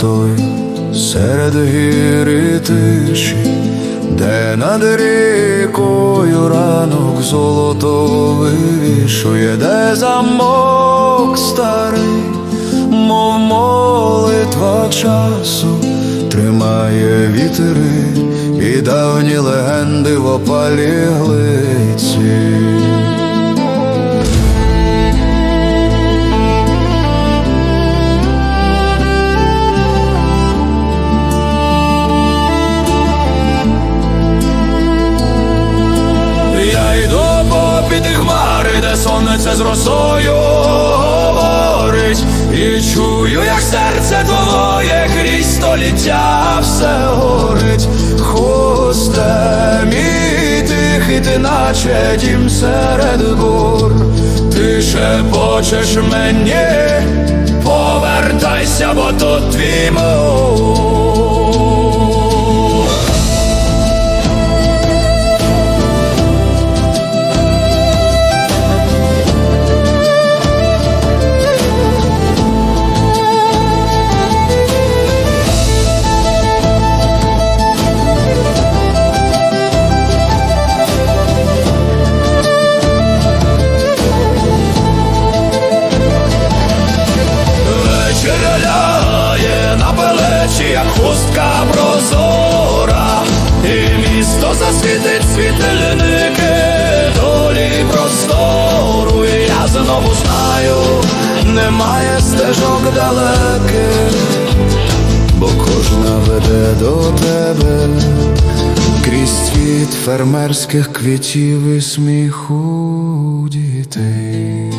коли серед гір тиші, де над рікою ранок золото вивішує, де замок старий, мов молитва часу, тримає вітери і давні легенди в опалі глиці. Сонце з росою говорить, і чую, як серце твоє крізь століття все горить, хусте мій тихий, ти наче дім серед гор, ти шепочеш мені, повертайся, бо тут твій мур. Як хустка прозора, і місто засвітить світильники долі простору. І я знову знаю, немає стежок далеких, бо кожна веде до тебе крізь світ фермерських квітів і сміху дітей.